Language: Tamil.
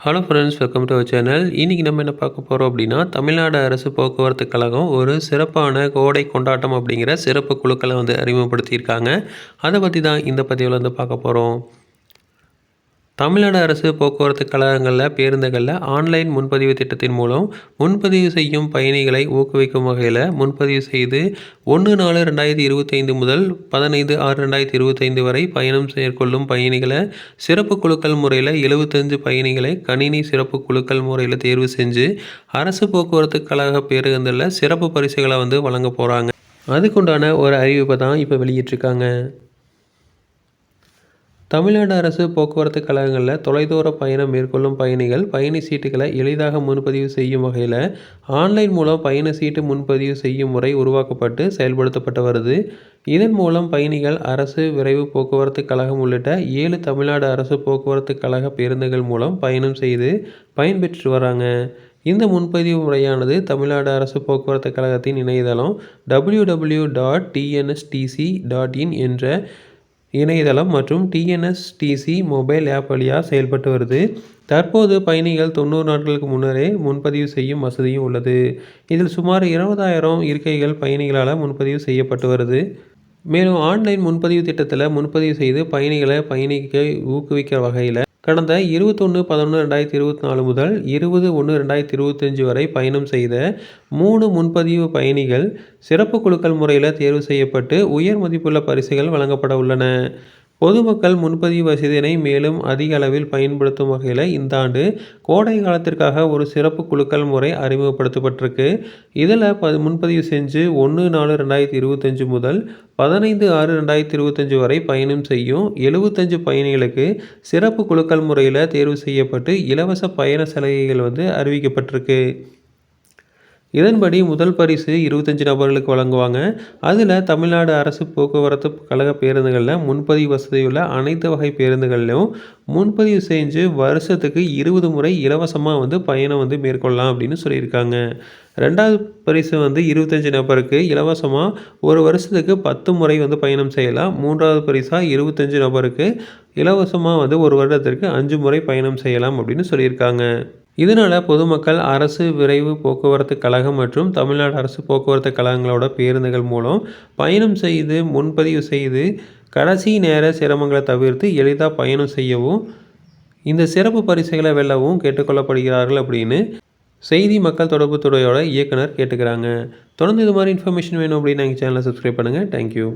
Hello friends welcome to our channel இன்றைக்கி நம்ம என்ன பார்க்க போகிறோம் அப்படின்னா தமிழ்நாடு அரசு போக்குவரத்து கழகம் ஒரு சிறப்பான கோடை கொண்டாட்டம் அப்படிங்கிற சிறப்பு குழுக்களை வந்து அறிமுகப்படுத்தியிருக்காங்க. அதை பற்றி தான் இந்த பதிவில் வந்து பார்க்க போகிறோம் தமிழ்நாடு அரசு போக்குவரத்து கழகங்களில் பேருந்துகளில் ஆன்லைன் முன்பதிவு திட்டத்தின் மூலம் முன்பதிவு செய்யும் பயணிகளை ஊக்குவிக்கும் வகையில் முன்பதிவு செய்து ஒன்று நாலு ரெண்டாயிரத்தி இருபத்தைந்து முதல் பதினைந்து ஆறு ரெண்டாயிரத்தி இருபத்தைந்து வரை பயணம் மேற்கொள்ளும் பயணிகளை சிறப்பு குழுக்கள் முறையில் எழுபத்தஞ்சு பயணிகளை கணினி சிறப்பு குழுக்கள் முறையில் தேர்வு செஞ்சு அரசு போக்குவரத்து கழக பேருந்துகளில் சிறப்பு பரிசுகளை வந்து வழங்க போகிறாங்க அதுக்குண்டான ஒரு அறிவிப்பை தான் இப்போ வெளியிட்டிருக்காங்க. தமிழ்நாடு அரசு போக்குவரத்து கழகங்களில் தொலைதூர பயணம் மேற்கொள்ளும் பயணிகள் பயணி சீட்டுகளை எளிதாக முன்பதிவு செய்யும் வகையில் ஆன்லைன் மூலம் பயண சீட்டு முன்பதிவு செய்யும் முறை உருவாக்கப்பட்டு செயல்படுத்தப்பட்டு வருது. இதன் மூலம் பயணிகள் அரசு விரைவு போக்குவரத்து கழகம் உள்ளிட்ட ஏழு தமிழ்நாடு அரசு போக்குவரத்து கழக பேருந்துகள் மூலம் பயணம் செய்து பயன்பெற்று வராங்க. இந்த முன்பதிவு முறையானது தமிழ்நாடு அரசு போக்குவரத்து கழகத்தின் இணையதளம் W W dot TNSTC dot in என்ற இணையதளம் மற்றும் டிஎன்எஸ்டிசி மொபைல் ஆப் வழியாக செயல்பட்டு வருது. தற்போது பயணிகள் தொண்ணூறு நாட்களுக்கு முன்னரே முன்பதிவு செய்யும் வசதியும் உள்ளது. இதில் சுமார் இருபதாயிரம் இருக்கைகள் பயணிகளால் முன்பதிவு செய்யப்பட்டு வருது. மேலும் ஆன்லைன் முன்பதிவு திட்டத்தில் முன்பதிவு செய்து பயணிகளை பயணிக்க ஊக்குவிக்கிற வகையில் கடந்த இருபத்தொன்று பதினொன்று ரெண்டாயிரத்தி இருபத்தி நாலு முதல் இருபது ஒன்று ரெண்டாயிரத்தி இருபத்தஞ்சி வரை பயணம் செய்த மூணு முன்பதிவு பயணிகள் சிறப்பு குழுக்கள் முறையில் தேர்வு செய்யப்பட்டு உயர் மதிப்புள்ள பரிசுகள் வழங்கப்பட உள்ளன. பொதுமக்கள் முன்பதிவு வசதியினை மேலும் அதிக அளவில் பயன்படுத்தும் வகையில் இந்த ஆண்டு கோடை காலத்திற்காக ஒரு சிறப்பு குழுக்கள் முறை அறிமுகப்படுத்தப்பட்டிருக்கு. இதில் ப முன்பதிவு செஞ்சு ஒன்று நாலு ரெண்டாயிரத்தி இருபத்தஞ்சு முதல் பதினைந்து ஆறு ரெண்டாயிரத்தி இருபத்தஞ்சு வரை பயணம் செய்யும் எழுபத்தஞ்சு பயணிகளுக்கு சிறப்பு குழுக்கள் முறையில் தேர்வு செய்யப்பட்டு இலவச பயண சலுகைகள் வந்து அறிவிக்கப்பட்டிருக்கு. இதன்படி முதல் பரிசு இருபத்தஞ்சி நபர்களுக்கு வழங்குவாங்க. அதில் தமிழ்நாடு அரசு போக்குவரத்து கழக பேருந்துகளில் முன்பதிவு வசதியுள்ள அனைத்து வகை பேருந்துகள்லையும் முன்பதிவு செஞ்சு வருஷத்துக்கு இருபது முறை இலவசமாக வந்து பயணம் வந்து மேற்கொள்ளலாம் அப்படின்னு சொல்லியிருக்காங்க. ரெண்டாவது பரிசு வந்து இருபத்தஞ்சி நபருக்கு இலவசமாக ஒரு வருஷத்துக்கு பத்து முறை வந்து பயணம் செய்யலாம். மூன்றாவது பரிசாக இருபத்தஞ்சி நபருக்கு இலவசமாக வந்து ஒரு வருடத்திற்கு அஞ்சு முறை பயணம் செய்யலாம் அப்படின்னு சொல்லியிருக்காங்க. இதனால் பொதுமக்கள் அரசு விரைவு போக்குவரத்து கழகம் மற்றும் தமிழ்நாடு அரசு போக்குவரத்து கழகங்களோட பேருந்துகள் மூலம் பயணம் செய்து முன்பதிவு செய்து கடைசி நேர சிரமங்களை தவிர்த்து எளிதாக பயணம் செய்யவும் இந்த சிறப்பு பரிசுகளை வெல்லவும் கேட்டுக்கொள்ளப்படுகிறார்கள் அப்படின்னு செய்தி மக்கள் தொடர்பு துறையோட இயக்குனர் கேட்டுக்கிறாங்க. தொடர்ந்து இது மாதிரி இன்ஃபர்மேஷன் வேணும் அப்படின்னு எங்கள் சேனலை சப்ஸ்கிரைப் பண்ணுங்கள் தேங்க்யூ